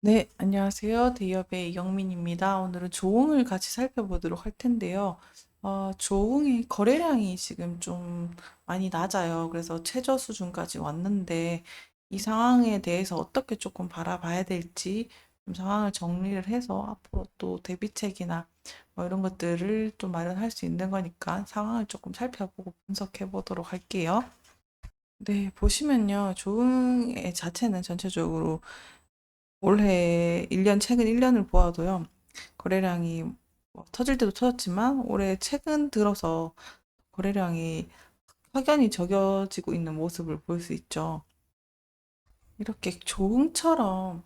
네, 안녕하세요. 대기업의 이영민입니다. 오늘은 조응을 같이 살펴보도록 할 텐데요. 어, 조응의 거래량이 지금 좀 많이 낮아요. 그래서 최저 수준까지 왔는데 이 상황에 대해서 어떻게 조금 바라봐야 될지 좀 상황을 정리를 해서 앞으로 또 대비책이나 뭐 이런 것들을 좀 마련할 수 있는 거니까 상황을 조금 살펴보고 분석해 보도록 할게요. 네, 보시면요. 조응의 자체는 전체적으로 올해 1년, 최근 1년을 보아도요, 거래량이 뭐 터질 때도 터졌지만, 올해 최근 들어서 거래량이 확연히 적어지고 있는 모습을 볼 수 있죠. 이렇게 조응처럼,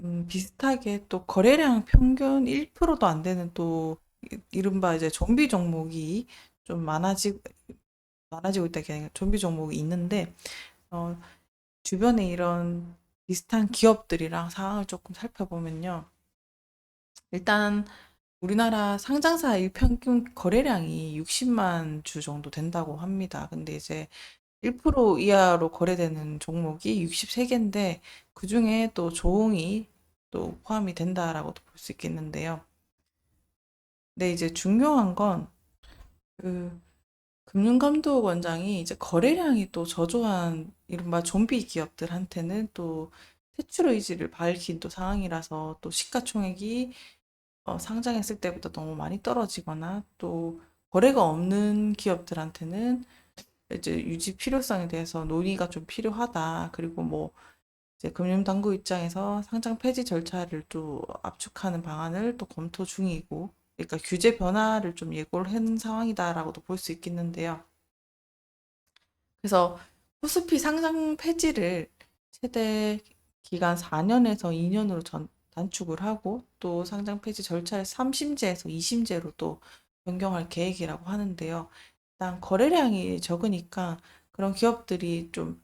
음, 비슷하게 또 거래량 평균 1%도 안 되는 또, 이- 이른바 이제 좀비 종목이 좀 많아지고, 많아지고 있다, 좀비 종목이 있는데, 어, 주변에 이런 비슷한 기업들이랑 상황을 조금 살펴보면요. 일단 우리나라 상장사 일 평균 거래량이 60만 주 정도 된다고 합니다. 근데 이제 1% 이하로 거래되는 종목이 63개인데 그중에 또 조응이 또 포함이 된다라고도 볼 수 있겠는데요. 근데 이제 중요한 건그 금융감독원장이 이제 거래량이 또 저조한 이른바 좀비 기업들한테는 또 퇴출 의지를 밝힌 또 상황이라서 또 시가총액이 어, 상장했을 때보다 너무 많이 떨어지거나 또 거래가 없는 기업들한테는 이제 유지 필요성에 대해서 논의가 좀 필요하다. 그리고 뭐 이제 금융당국 입장에서 상장 폐지 절차를 또 압축하는 방안을 또 검토 중이고, 그러니까 규제 변화를 좀 예고를 한 상황이다라고도 볼 수 있겠는데요. 그래서 코스피 상장 폐지를 최대 기간 4년에서 2년으로 전, 단축을 하고 또 상장 폐지 절차를 3심제에서 2심제로 또 변경할 계획이라고 하는데요. 일단 거래량이 적으니까 그런 기업들이 좀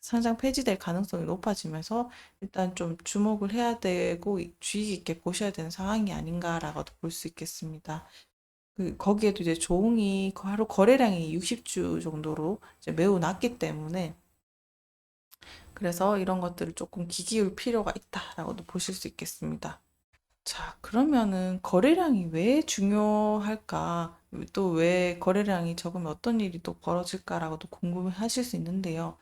상장 폐지될 가능성이 높아지면서 일단 좀 주목을 해야 되고 주의 깊게 보셔야 되는 상황이 아닌가라고도 볼 수 있겠습니다. 그 거기에도 이제 조응이 하루 거래량이 60주 정도로 매우 낮기 때문에 그래서 이런 것들을 조금 기기울 필요가 있다라고도 보실 수 있겠습니다. 자, 그러면은 거래량이 왜 중요할까? 또 왜 거래량이 적으면 어떤 일이 또 벌어질까라고도 궁금해 하실 수 있는데요.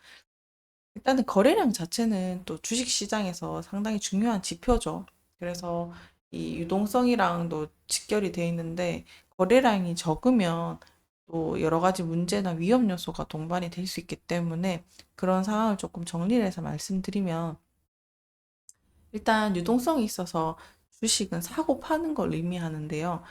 일단은 거래량 자체는 또 주식 시장에서 상당히 중요한 지표죠. 그래서 이 유동성이랑도 직결이 돼 있는데 거래량이 적으면 또 여러 가지 문제나 위험 요소가 동반이 될 수 있기 때문에 그런 상황을 조금 정리를 해서 말씀드리면 일단 유동성이 있어서 주식은 사고 파는 걸 의미하는데요.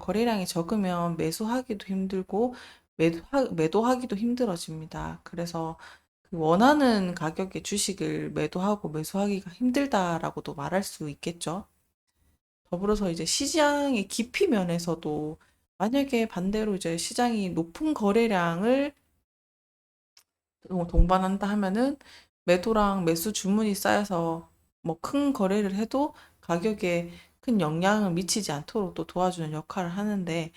거래량이 적으면 매수하기도 힘들고 매도하, 매도하기도 힘들어집니다. 그래서 그 원하는 가격의 주식을 매도하고 매수하기가 힘들다라고도 말할 수 있겠죠. 더불어서 이제 시장의 깊이 면에서도 만약에 반대로 이제 시장이 높은 거래량을 동반한다 하면은 매도랑 매수 주문이 쌓여서 뭐 큰 거래를 해도 가격에 큰 영향을 미치지 않도록 또 도와주는 역할을 하는데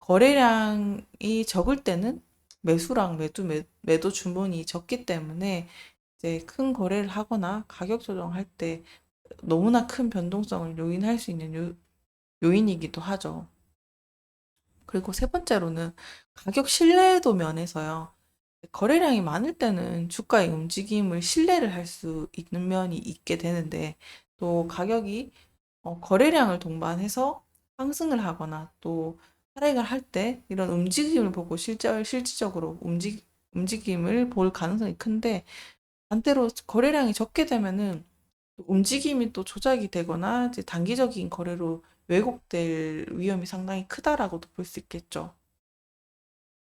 거래량이 적을 때는 매수랑 매도, 매, 매도 주문이 적기 때문에 이제 큰 거래를 하거나 가격 조정할 때 너무나 큰 변동성을 요인할 수 있는 요, 요인이기도 하죠. 그리고 세 번째로는 가격 신뢰도 면에서요. 거래량이 많을 때는 주가의 움직임을 신뢰를 할 수 있는 면이 있게 되는데 또 가격이 어, 거래량을 동반해서 상승을 하거나 또 하락을 할 때 이런 움직임을 보고 실제, 실질적으로 움직, 움직임을 볼 가능성이 큰데 반대로 거래량이 적게 되면은 움직임이 또 조작이 되거나 이제 단기적인 거래로 왜곡될 위험이 상당히 크다라고도 볼 수 있겠죠.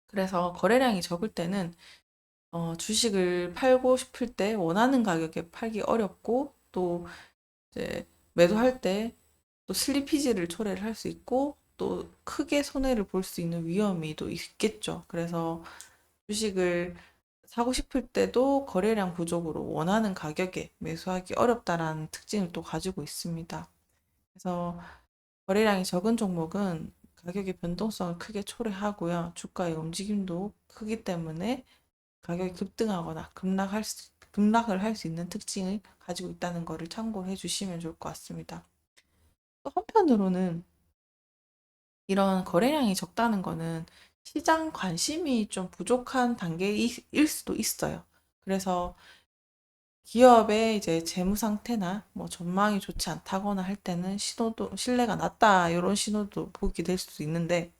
그래서 거래량이 적을 때는 어, 주식을 팔고 싶을 때 원하는 가격에 팔기 어렵고 또 이제 매도할 때 또 슬리피지를 초래를 할 수 있고 또 크게 손해를 볼 수 있는 위험이 또 있겠죠. 그래서 주식을 사고 싶을 때도 거래량 부족으로 원하는 가격에 매수하기 어렵다라는 특징을 또 가지고 있습니다. 그래서 거래량이 적은 종목은 가격의 변동성을 크게 초래하고요. 주가의 움직임도 크기 때문에 가격이 급등하거나 급락할 수, 급락을 할 수 있는 특징을 가지고 있다는 것을 참고해 주시면 좋을 것 같습니다. 또 한편으로는 이런 거래량이 적다는 거는 시장 관심이 좀 부족한 단계일 수도 있어요. 그래서 기업의 이제 재무 상태나 뭐 전망이 좋지 않다거나 할 때는 신호도 신뢰가 낮다 이런 신호도 보게 될 수도 있는데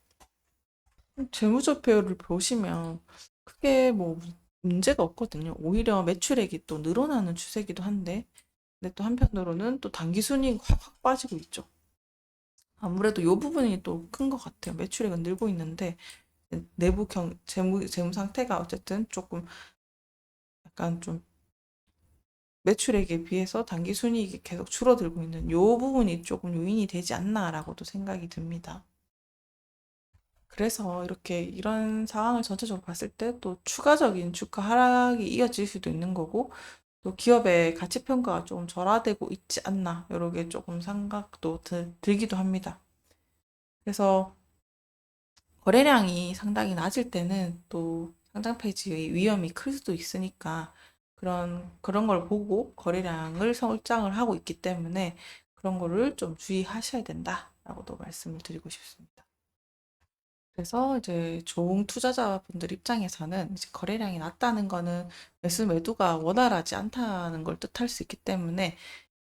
재무제표를 보시면 크게 뭐 문제가 없거든요. 오히려 매출액이 또 늘어나는 추세이기도 한데 근데 또 한편으로는 또 단기 순이익 확 확 빠지고 있죠. 아무래도 이 부분이 또 큰 것 같아요. 매출액은 늘고 있는데 내부 경 재무 재무 상태가 어쨌든 조금 약간 좀 매출액에 비해서 단기 순이익이 계속 줄어들고 있는 이 부분이 조금 요인이 되지 않나라고도 생각이 듭니다. 그래서 이렇게 이런 상황을 전체적으로 봤을 때 또 추가적인 주가 하락이 이어질 수도 있는 거고 또 기업의 가치 평가가 조금 절하되고 있지 않나 이런 게 조금 생각도 들, 들기도 합니다. 그래서 거래량이 상당히 낮을 때는 또 상장 폐지의 위험이 클 수도 있으니까 그런 그런 걸 보고 거래량을 설정을 하고 있기 때문에 그런 거를 좀 주의하셔야 된다라고도 말씀을 드리고 싶습니다. 그래서 이제 좋은 투자자분들 입장에서는 이제 거래량이 낮다는 거는 매수 매도가 원활하지 않다는 걸 뜻할 수 있기 때문에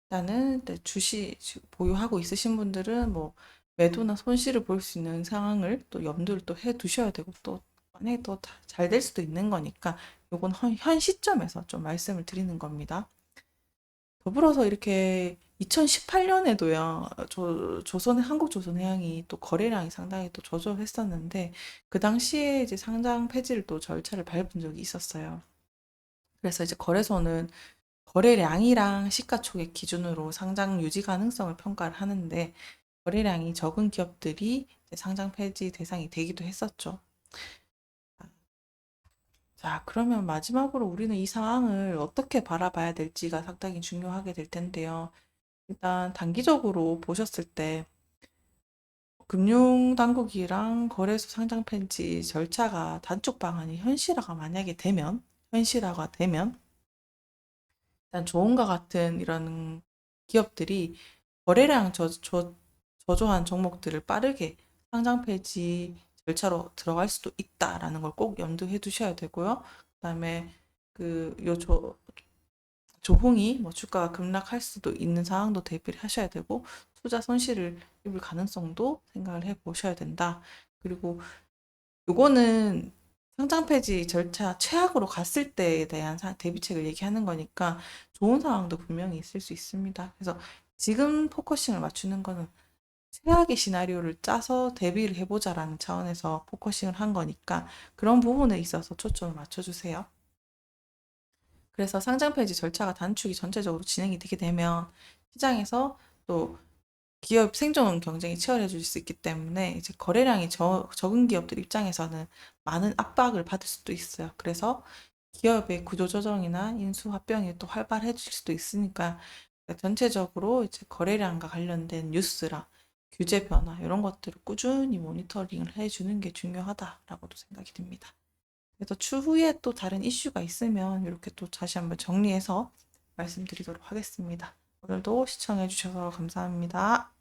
일단은 네, 주식 보유하고 있으신 분들은 뭐 매도나 손실을 볼 수 있는 상황을 또 염두를 또 해 두셔야 되고 또 만약에 또 잘 될 수도 있는 거니까 요건 헌- 현 시점에서 좀 말씀을 드리는 겁니다. 더불어서 이렇게 2018년에도요, 조, 조선, 한국조선해양이 또 거래량이 상당히 또 저조했었는데, 그 당시에 이제 상장 폐지를 또 절차를 밟은 적이 있었어요. 그래서 이제 거래소는 거래량이랑 시가총액 기준으로 상장 유지 가능성을 평가를 하는데, 거래량이 적은 기업들이 상장 폐지 대상이 되기도 했었죠. 자, 그러면 마지막으로 우리는 이 상황을 어떻게 바라봐야 될지가 상당히 중요하게 될 텐데요. 일단 단기적으로 보셨을 때 금융당국이랑 거래소 상장 폐지 절차가 단축 방안이 현실화가 만약에 되면 현실화가 되면 일단 좋은과 같은 이런 기업들이 거래량 저, 저, 저조한 종목들을 빠르게 상장 폐지 절차로 들어갈 수도 있다라는 걸 꼭 염두해 두셔야 되고요. 그다음에 그요 조홍이 뭐 주가가 급락할 수도 있는 상황도 대비를 하셔야 되고 투자 손실을 입을 가능성도 생각을 해 보셔야 된다. 그리고 요거는 상장 폐지 절차 최악으로 갔을 때에 대한 대비책을 얘기하는 거니까 좋은 상황도 분명히 있을 수 있습니다. 그래서 지금 포커싱을 맞추는 거는 최악의 시나리오를 짜서 대비를 해보자라는 차원에서 포커싱을 한 거니까 그런 부분에 있어서 초점을 맞춰주세요. 그래서 상장 폐지 절차가 단축이 전체적으로 진행이 되게 되면 시장에서 또 기업 생존 경쟁이 치열해질 수 있기 때문에 이제 거래량이 저, 적은 기업들 입장에서는 많은 압박을 받을 수도 있어요. 그래서 기업의 구조 조정이나 인수 합병이 또 활발해질 수도 있으니까 전체적으로 이제 거래량과 관련된 뉴스랑 규제 변화 이런 것들을 꾸준히 모니터링을 해주는 게 중요하다라고도 생각이 듭니다. 그래서 추후에 또 다른 이슈가 있으면 이렇게 또 다시 한번 정리해서 말씀드리도록 하겠습니다. 오늘도 시청해 주셔서 감사합니다.